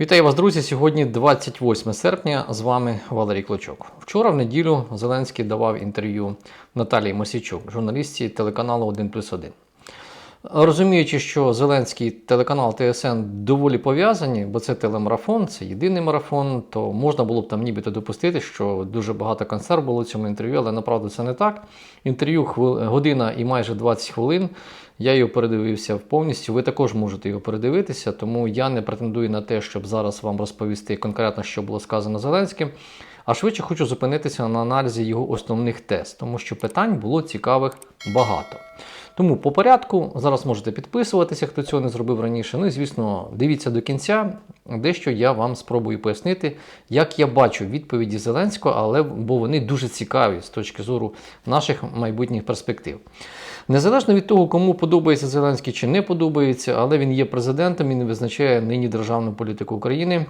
Вітаю вас, друзі! Сьогодні 28 серпня. З вами Валерій Клочок. Вчора в неділю Зеленський давав інтерв'ю Наталії Мосічук, журналістці телеканалу 1 плюс 1. Розуміючи, що Зеленський телеканал ТСН доволі пов'язані, бо це телемарафон, це єдиний марафон, то можна було б там нібито допустити, що дуже багато консерв було в цьому інтерв'ю, але направду це не так. Інтерв'ю година і майже 20 хвилин. Я його передивився повністю. Ви також можете його передивитися, тому я не претендую на те, щоб зараз вам розповісти конкретно, що було сказано Зеленським. А швидше хочу зупинитися на аналізі його основних тез, тому що питань було цікавих багато. Тому по порядку зараз можете підписуватися, хто цього не зробив раніше. Ну і звісно, дивіться до кінця. Дещо я вам спробую пояснити, як я бачу відповіді Зеленського, але бо вони дуже цікаві з точки зору наших майбутніх перспектив. Незалежно від того, кому подобається Зеленський чи не подобається, але він є президентом не визначає нині державну політику України.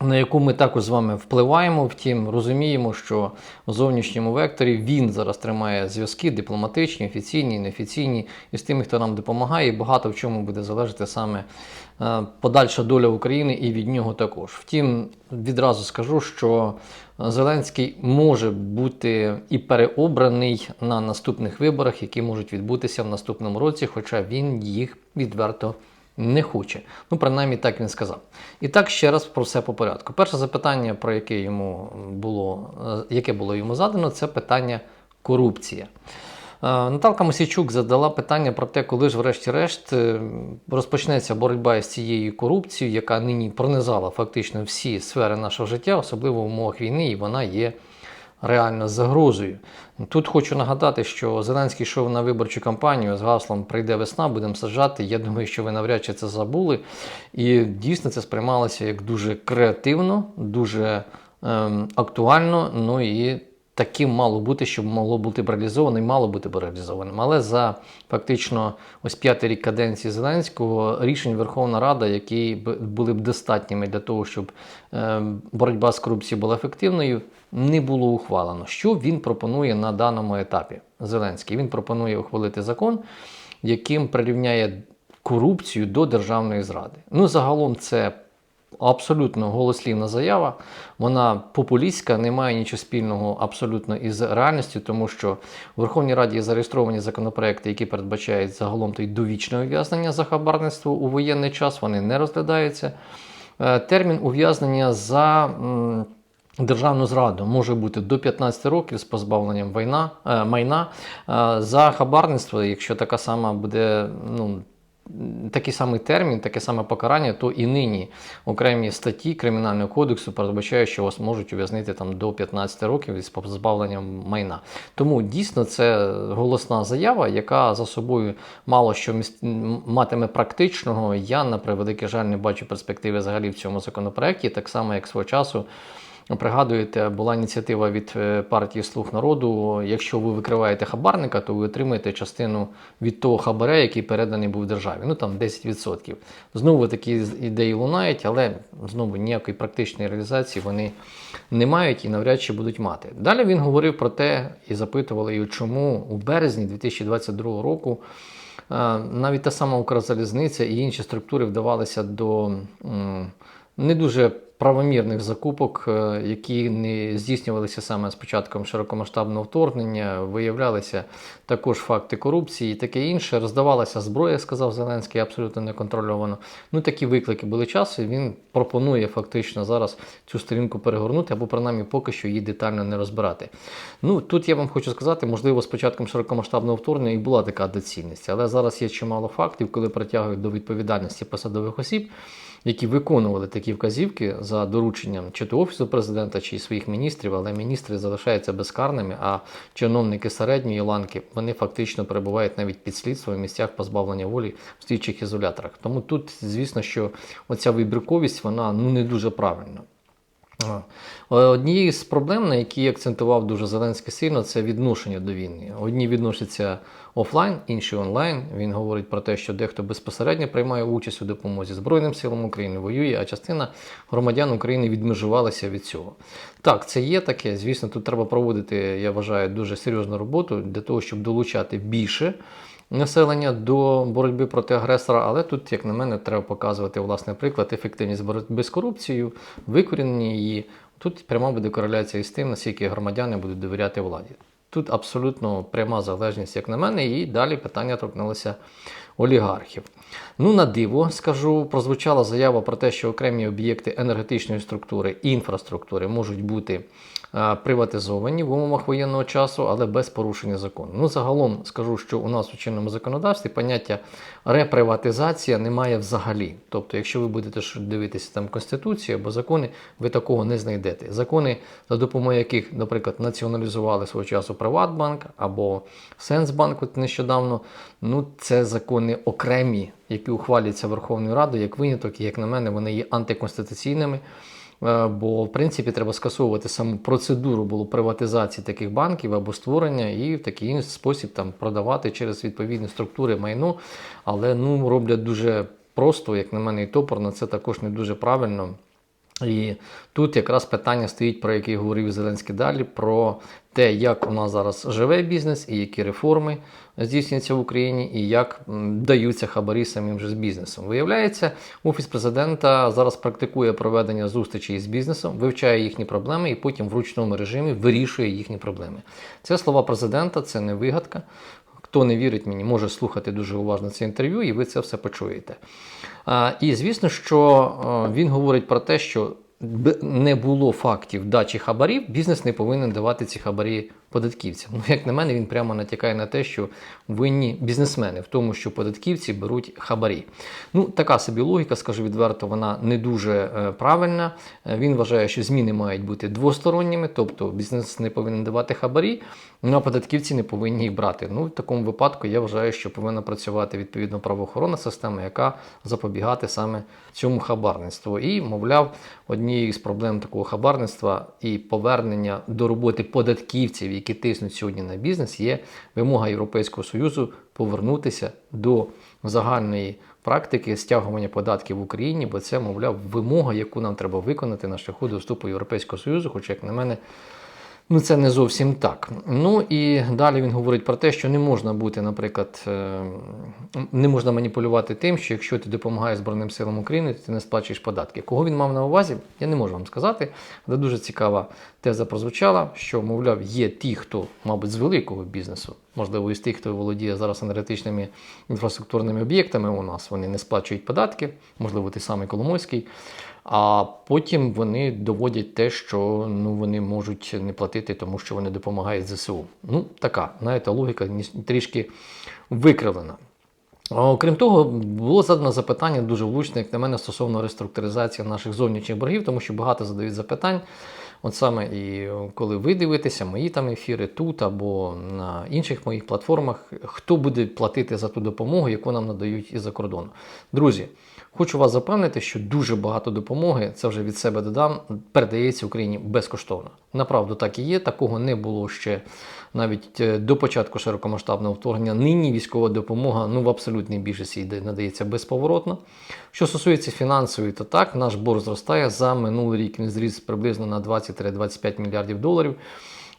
На яку ми також з вами впливаємо, втім розуміємо, що у зовнішньому векторі він зараз тримає зв'язки дипломатичні, офіційні, неофіційні і з тими, хто нам допомагає, і багато в чому буде залежати саме е, подальша доля України і від нього також. Втім, відразу скажу, що Зеленський може бути і переобраний на наступних виборах, які можуть відбутися в наступному році, хоча він їх відверто не хоче. Ну, принаймні так він сказав. І так ще раз про все по порядку. Перше запитання, про яке йому було, е, яке було йому задано, це питання корупція. Е, Наталка Мосійчук задала питання про те, коли ж, врешті-решт, е, розпочнеться боротьба з цією корупцією, яка нині пронизала фактично всі сфери нашого життя, особливо в умовах війни, і вона є реально загрозою. Тут хочу нагадати, що Зеленський йшов на виборчу кампанію з гаслом Прийде весна, будемо саджати. Я думаю, що ви навряд чи це забули. І дійсно це сприймалося як дуже креативно, дуже ем, актуально. Ну і таким мало бути, щоб могло бути б реалізовано і мало бути б реалізованим. Але за фактично ось п'ятий рік каденції Зеленського рішень Верховна Рада, які були б достатніми для того, щоб е, боротьба з корупцією була ефективною, не було ухвалено. Що він пропонує на даному етапі? Зеленський він пропонує ухвалити закон, яким прирівняє корупцію до державної зради. Ну загалом це абсолютно голослівна заява. Вона популістська, не має нічого спільного абсолютно із реальністю, тому що в Верховній Раді зареєстровані законопроекти, які передбачають загалом то й довічне ув'язнення за хабарництво у воєнний час. Вони не розглядаються. Е, Термін ув'язнення за. Державну зраду може бути до 15 років з позбавленням е, майна Е, за хабарництво, якщо така сама буде ну, такий самий термін, таке саме покарання, то і нині окремі статті Кримінального кодексу передбачають, що вас можуть ув'язнити там до 15 років із позбавленням майна. Тому дійсно це голосна заява, яка за собою мало що міс- м, матиме практичного. Я на превеликий жаль не бачу перспективи взагалі в цьому законопроекті, так само як свого часу. Пригадуєте, була ініціатива від е, партії Слуг народу. Якщо ви викриваєте хабарника, то ви отримаєте частину від того хабаря, який переданий був державі. Ну там 10%. Знову такі ідеї лунають, але знову ніякої практичної реалізації вони не мають і навряд чи будуть мати. Далі він говорив про те і запитували його, чому у березні 2022 року. е, Навіть та сама Укрзалізниця і інші структури вдавалися до не дуже правомірних закупок, е, які не здійснювалися саме з початком широкомасштабного вторгнення, виявлялися також факти корупції і таке інше. Роздавалася зброя, сказав Зеленський, абсолютно неконтрольовано. Ну такі виклики були часу. Він пропонує фактично зараз цю сторінку перегорнути або принаймні поки що її детально не розбирати. Ну тут я вам хочу сказати, можливо, з початком широкомасштабного вторгнення і була така доцільність, але зараз є чимало фактів, коли притягують до відповідальності посадових осіб які виконували такі вказівки за дорученням чи то офісу президента, чи своїх міністрів, але міністри залишаються безкарними, а чиновники середньої ланки вони фактично перебувають навіть під слідством в місцях позбавлення волі в слідчих ізоляторах. Тому тут, звісно, що оця вибірковість вона ну не дуже правильна. А. Однією з проблем, на які акцентував дуже Зеленський сильно, це відношення до війни. Одні відносяться офлайн, інші онлайн. Він говорить про те, що дехто безпосередньо приймає участь у допомозі Збройним силам України, воює, а частина громадян України відмежувалася від цього. Так, це є таке. Звісно, тут треба проводити, я вважаю, дуже серйозну роботу для того, щоб долучати більше населення до боротьби проти агресора. Але тут, як на мене, треба показувати власний приклад, ефективність боротьби з корупцією, викорінення її. Тут пряма буде кореляція із тим, наскільки громадяни будуть довіряти владі. Тут абсолютно пряма залежність, як на мене, і далі питання торкнулося олігархів. Ну, на диво, скажу, прозвучала заява про те, що окремі об'єкти енергетичної структури і інфраструктури можуть бути приватизовані в умовах воєнного часу, але без порушення закону. Ну, загалом скажу, що у нас у чинному законодавстві поняття реприватизація немає взагалі. Тобто, якщо ви будете дивитися там Конституцію або закони, ви такого не знайдете. Закони, за допомогою яких, наприклад, націоналізували свого часу Приватбанк або Сенсбанк от нещодавно, ну це закони окремі, які ухвалюються Верховною Радою як виняток, і як на мене, вони є антиконституційними. Е, Бо, в принципі, треба скасовувати саму процедуру було приватизації таких банків або створення і в такий спосіб там продавати через відповідні структури майно. Але ну роблять дуже просто, як на мене, і топорно. Це також не дуже правильно. І тут якраз питання стоїть, про яке говорив Зеленський далі, про те, як у нас зараз живе бізнес і які реформи здійснюються в Україні, і як даються хабарі самим же з бізнесом. Виявляється, офіс президента зараз практикує проведення зустрічей з бізнесом, вивчає їхні проблеми і потім в ручному режимі вирішує їхні проблеми. Це слова президента, це не вигадка. Хто не вірить мені, може слухати дуже уважно це інтерв'ю, і ви це все почуєте. І звісно, що він говорить про те, що не було фактів дачі хабарів, бізнес не повинен давати ці хабарі податківцям. Ну, як на мене, він прямо натякає на те, що винні бізнесмени в тому, що податківці беруть хабарі. Ну, така собі логіка, скажу відверто, вона не дуже е, правильна. Е, Він вважає, що зміни мають бути двосторонніми, тобто бізнес не повинен давати хабарі, ну а податківці не повинні їх брати. Ну, в такому випадку я вважаю, що повинна працювати відповідно правоохоронна система, яка запобігати саме цьому хабарництву. І, мовляв, однією з проблем такого хабарництва і повернення до роботи податківців, які тиснуть сьогодні на бізнес, є вимога Європейського Союзу повернутися до загальної практики стягування податків в Україні, бо це, мовляв, вимога, яку нам треба виконати на шляху до вступу Європейського Союзу, хоча, як на мене, Ну, це не зовсім так. Ну і далі він говорить про те, що не можна бути, наприклад, е, не можна маніпулювати тим, що якщо ти допомагаєш Збройним силам України, то ти не сплачуєш податки. Кого він мав на увазі, я не можу вам сказати. Але дуже цікава теза прозвучала, що, мовляв, є ті, хто, мабуть, з великого бізнесу, можливо, із тих, хто володіє зараз енергетичними інфраструктурними об'єктами у нас, вони не сплачують податки, можливо, той самий Коломойський. А потім вони доводять те, що ну, вони можуть не платити, тому що вони допомагають ЗСУ. Ну, така, знаєте, логіка трішки викривлена. Окрім того, було задано запитання дуже влучне, як на мене, стосовно реструктуризації наших зовнішніх боргів, тому що багато задають запитань. От саме і коли ви дивитеся мої там ефіри тут або на інших моїх платформах, хто буде платити за ту допомогу, яку нам надають із-за кордону. Друзі, хочу вас запевнити, що дуже багато допомоги, це вже від себе додам, передається Україні безкоштовно. Направду так і є. Такого не було ще навіть е, до початку широкомасштабного вторгнення. Нині військова допомога ну, в абсолютній більшості йде- надається безповоротно. Що стосується фінансової, то так, наш борг зростає. За минулий рік він зріс приблизно на 20-25 мільярдів доларів.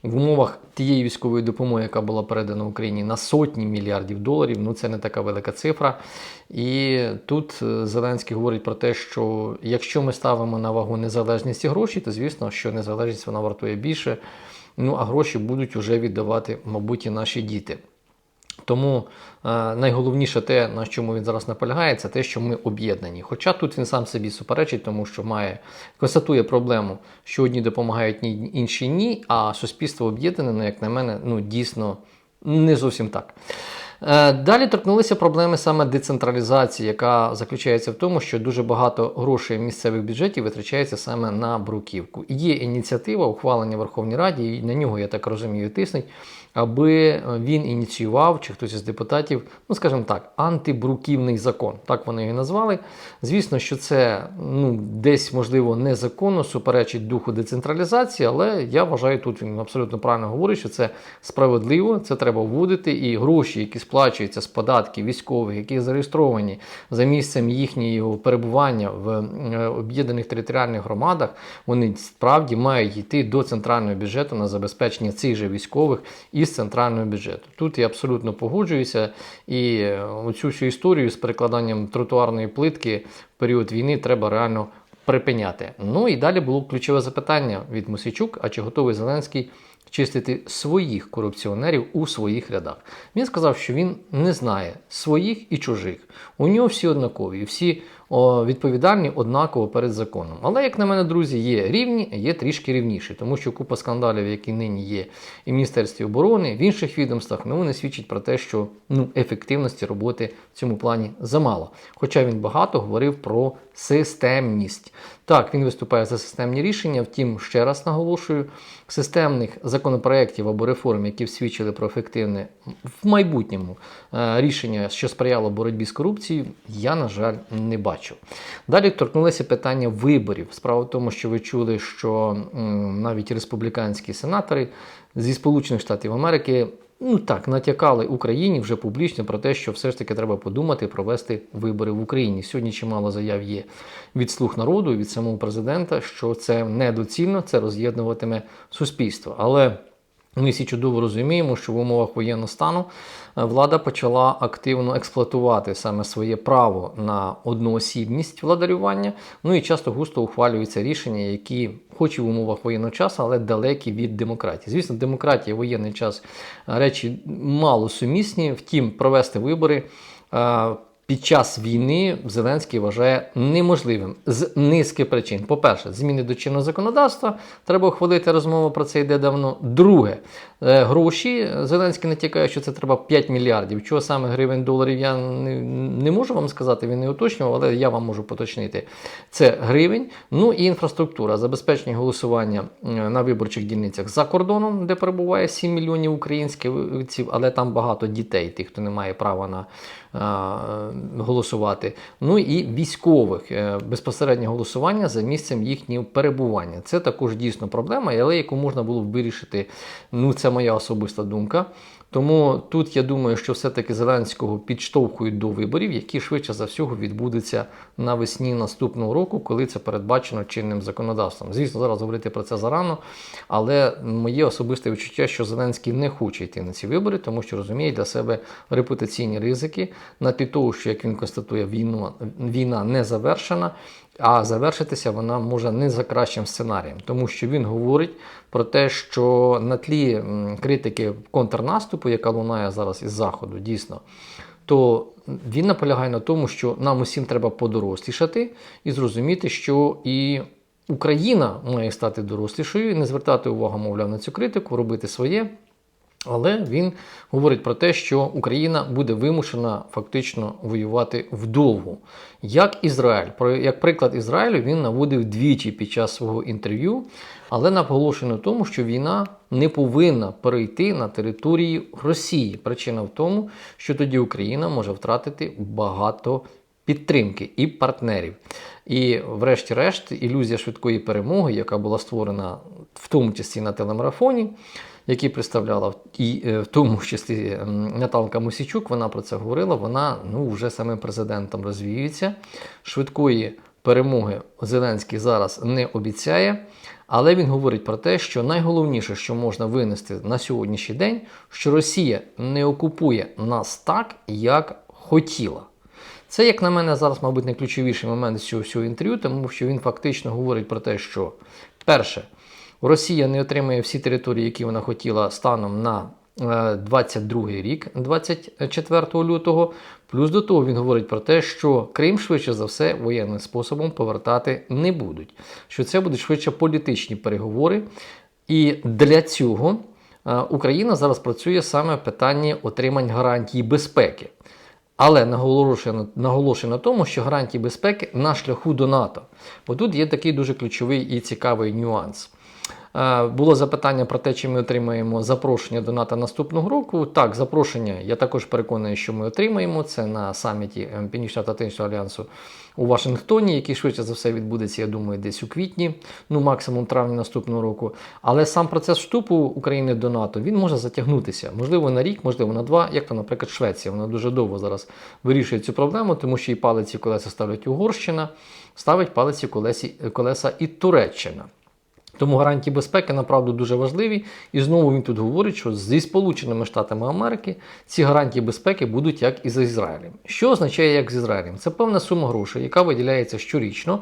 В умовах тієї військової допомоги, яка була передана Україні на сотні мільярдів доларів, ну це не така велика цифра. І тут е, Зеленський говорить про те, що якщо ми ставимо на вагу незалежність і гроші, то звісно, що незалежність вона вартує більше. Ну а гроші будуть вже віддавати, мабуть, і наші діти. Тому е, найголовніше те, на чому він зараз наполягає, це те, що ми об'єднані. Хоча тут він сам собі суперечить, тому що має констатує проблему, що одні допомагають, інші ні, а суспільство об'єднане, ну, як на мене, ну дійсно не зовсім так. Е, Далі торкнулися проблеми саме децентралізації, яка заключається в тому, що дуже багато грошей місцевих бюджетів витрачається саме на бруківку. Є ініціатива ухвалення Верховній Раді, і на нього, я так розумію, тиснуть, аби він ініціював, чи хтось із депутатів, ну скажімо так, антибруківний закон. Так вони його назвали. Звісно, що це ну, десь, можливо, незаконно, суперечить духу децентралізації, але я вважаю, тут він абсолютно правильно говорить, що це справедливо, це треба вводити, і гроші, які сплачуються з податків військових, які зареєстровані за місцем їхнього перебування в е, об'єднаних територіальних громадах, вони справді мають йти до центрального бюджету на забезпечення цих же військових із центрального бюджету. Тут я абсолютно погоджуюся, і е, оцю всю історію з перекладанням тротуарної плитки в період війни треба реально припиняти. Ну і далі було ключове запитання від Мосійчук: а чи готовий Зеленський чистити своїх корупціонерів у своїх рядах? Він сказав, що він не знає своїх і чужих. У нього всі однакові, всі відповідальні однаково перед законом. Але, як на мене, друзі, є рівні, є трішки рівніші, тому що купа скандалів, які нині є і в Міністерстві оборони, в інших відомствах, ну вони свідчать про те, що ну, ефективності роботи в цьому плані замало. Хоча він багато говорив про системність. Так, він виступає за системні рішення, втім, ще раз наголошую, системних законопроєктів або реформ, які свідчили про ефективне в майбутньому е, рішення, що сприяло боротьбі з корупцією, я, на жаль, не бачу. Далі торкнулися питання виборів. Справа в тому, що ви чули, що навіть республіканські сенатори зі Сполучених Штатів Америки. Ну так, натякали Україні вже публічно про те, що все ж таки треба подумати провести вибори в Україні. Сьогодні чимало заяв є від слуг народу, від самого президента, що це недоцільно, це роз'єднуватиме суспільство. Але ми всі чудово розуміємо, що в умовах воєнного стану е, влада почала активно експлуатувати саме своє право на одноосібність владарювання. Ну і часто густо ухвалюються рішення, які, хоч і в умовах воєнного часу, але далекі від демократії. Звісно, демократія, воєнний час е, речі мало сумісні. Втім, провести вибори. Під час війни Зеленський вважає неможливим з низки причин. По-перше, зміни до чинного законодавства. Треба ухвалити розмову про це йде давно. Друге, е, гроші. Зеленський натякає, що це треба 5 мільярдів. Чого саме гривень доларів, я не, не можу вам сказати, він не уточнював, але я вам можу поточнити. Це гривень. Ну і інфраструктура, забезпечення голосування е, на виборчих дільницях за кордоном, де перебуває 7 мільйонів українських але там багато дітей, тих, хто не має права на голосувати. Ну і військових е, безпосереднє голосування за місцем їхнього перебування. Це також дійсно проблема, але яку можна було б вирішити. Ну, це моя особиста думка. Тому тут я думаю, що все-таки Зеленського підштовхують до виборів, які швидше за всього відбудуться навесні наступного року, коли це передбачено чинним законодавством. Звісно, зараз говорити про це зарано, але моє особисте відчуття, що Зеленський не хоче йти на ці вибори, тому що розуміє для себе репутаційні ризики на тлі того, що як він констатує, війну, війна не завершена. А завершитися вона може не за кращим сценарієм, тому що він говорить про те, що на тлі критики контрнаступу, яка лунає зараз із заходу, дійсно, то він наполягає на тому, що нам усім треба подорослішати і зрозуміти, що і Україна має стати дорослішою не звертати увагу, мовляв, на цю критику, робити своє. Але він говорить про те, що Україна буде вимушена фактично воювати вдовгу. Як Ізраїль. Про як приклад Ізраїлю він наводив двічі під час свого інтерв'ю, але наголошено на тому, що війна не повинна перейти на території Росії. Причина в тому, що тоді Україна може втратити багато підтримки і партнерів. І, врешті-решт, ілюзія швидкої перемоги, яка була створена в тому числі на телемарафоні, який представляла і е, в тому числі ем, Наталка Мосічук, вона про це говорила. Вона ну вже самим президентом розвіюється. Швидкої перемоги Зеленський зараз не обіцяє. Але він говорить про те, що найголовніше, що можна винести на сьогоднішній день, що Росія не окупує нас так, як хотіла. Це, як на мене, зараз, мабуть, найключовіший момент з цього всього інтерв'ю, тому що він фактично говорить про те, що перше, Росія не отримує всі території, які вона хотіла станом на 22 рік, 24 лютого. Плюс до того він говорить про те, що Крим швидше за все воєнним способом повертати не будуть. Що це будуть швидше політичні переговори. І для цього е, Україна зараз працює саме в питанні отримань гарантій безпеки. Але наголошує на, наголошує на тому, що гарантії безпеки на шляху до НАТО. Бо тут є такий дуже ключовий і цікавий нюанс. Е, Було запитання про те, чи ми отримаємо запрошення до НАТО наступного року. Так, запрошення я також переконаний, що ми отримаємо. Це на саміті е, Північно-Атлантичного альянсу у Вашингтоні, який швидше за все відбудеться, я думаю, десь у квітні, ну максимум травні наступного року. Але сам процес вступу України до НАТО він може затягнутися. Можливо, на рік, можливо, на два, як то, наприклад, Швеція. Вона дуже довго зараз вирішує цю проблему, тому що і палиці колеса ставлять Угорщина, ставить палиці колеса і Туреччина. Тому гарантії безпеки направду дуже важливі. І знову він тут говорить, що зі Сполученими Штатами Америки ці гарантії безпеки будуть як і з Ізраїлем. Що означає як з Ізраїлем? Це певна сума грошей, яка виділяється щорічно.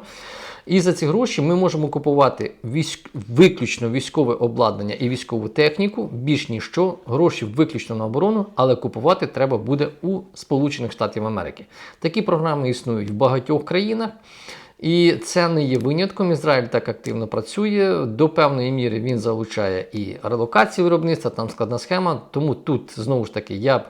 І за ці гроші ми можемо купувати військ... виключно військове обладнання і військову техніку, більш ніж що, гроші виключно на оборону, але купувати треба буде у Сполучених Штатів Америки. Такі програми існують в багатьох країнах. І це не є винятком. Ізраїль так активно працює. До певної міри він залучає і релокацію виробництва, там складна схема. Тому тут знову ж таки я б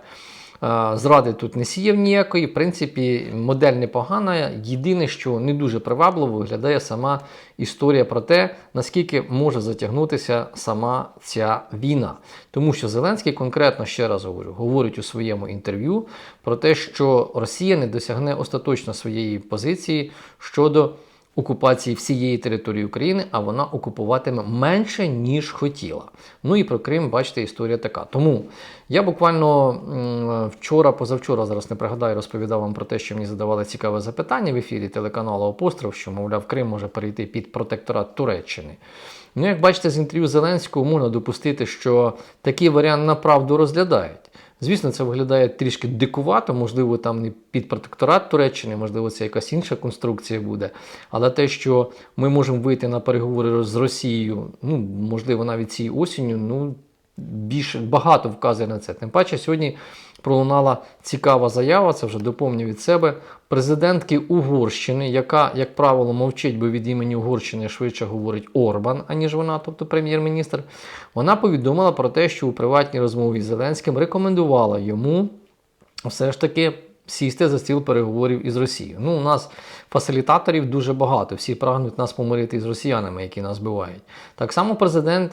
зради тут не сіяв ніякої. В принципі, модель непогана. Єдине, що не дуже привабливо виглядає сама історія про те, наскільки може затягнутися сама ця війна. Тому що Зеленський конкретно ще раз говорю, говорить у своєму інтерв'ю про те, що Росія не досягне остаточно своєї позиції щодо окупації всієї території України, а вона окупуватиме менше, ніж хотіла. Ну і про Крим, бачите, історія така. Тому я буквально вчора, позавчора, зараз не пригадаю, розповідав вам про те, що мені задавали цікаве запитання в ефірі телеканалу Апостров, що, мовляв, Крим може перейти під протекторат Туреччини. Ну, як бачите, з інтерв'ю Зеленського можна допустити, що такий варіант направду розглядають. Звісно, це виглядає трішки дикувато, можливо, там не під протекторат Туреччини, можливо, це якась інша конструкція буде. Але те, що ми можемо вийти на переговори з Росією, ну, можливо, навіть цією осінню, ну, більше багато вказує на це. Тим паче, сьогодні пролунала цікава заява, це вже доповню від себе, президентки Угорщини, яка, як правило, мовчить, бо від імені Угорщини швидше говорить Орбан, аніж вона, тобто прем'єр-міністр. Вона повідомила про те, що у приватній розмові з Зеленським рекомендувала йому все ж таки сісти за стіл переговорів із Росією. Ну, у нас фасилітаторів дуже багато. Всі прагнуть нас помирити з росіянами, які нас бивають. Так само президент,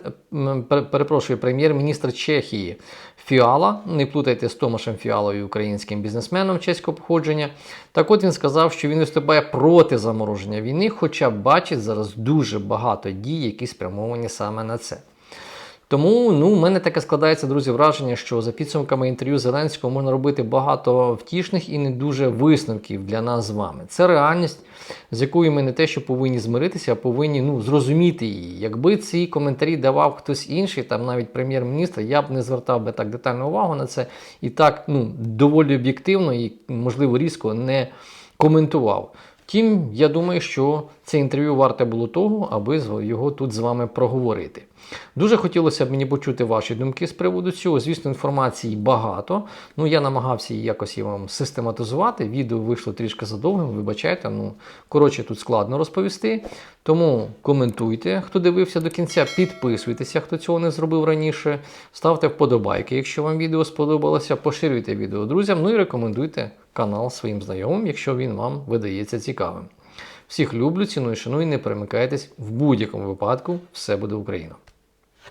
перепрошую, прем'єр-міністр Чехії Фіала, не плутайте з Томашем Фіалою, українським бізнесменом чеського походження. Так от він сказав, що він виступає проти замороження війни, хоча бачить зараз дуже багато дій, які спрямовані саме на це. Тому ну, у мене таке складається, друзі, враження, що за підсумками інтерв'ю Зеленського можна робити багато втішних і не дуже висновків для нас з вами. Це реальність, з якою ми не те, що повинні змиритися, а повинні ну, зрозуміти її. Якби ці коментарі давав хтось інший, там навіть прем'єр-міністр, я б не звертав би так детальну увагу на це і так ну, доволі об'єктивно і, можливо, різко не коментував. Втім, я думаю, що це інтерв'ю варте було того, аби його тут з вами проговорити. Дуже хотілося б мені почути ваші думки з приводу цього. Звісно, інформації багато. Ну, я намагався її якось вам систематизувати. Відео вийшло трішки задовгим, вибачайте. Ну, коротше, тут складно розповісти. Тому коментуйте, хто дивився до кінця, підписуйтеся, хто цього не зробив раніше. Ставте вподобайки, якщо вам відео сподобалося. Поширюйте відео друзям. Ну і рекомендуйте канал своїм знайомим, якщо він вам видається цікавим. Всіх люблю, ціную, шаную, не перемикайтесь в будь-якому випадку. Все буде Україна!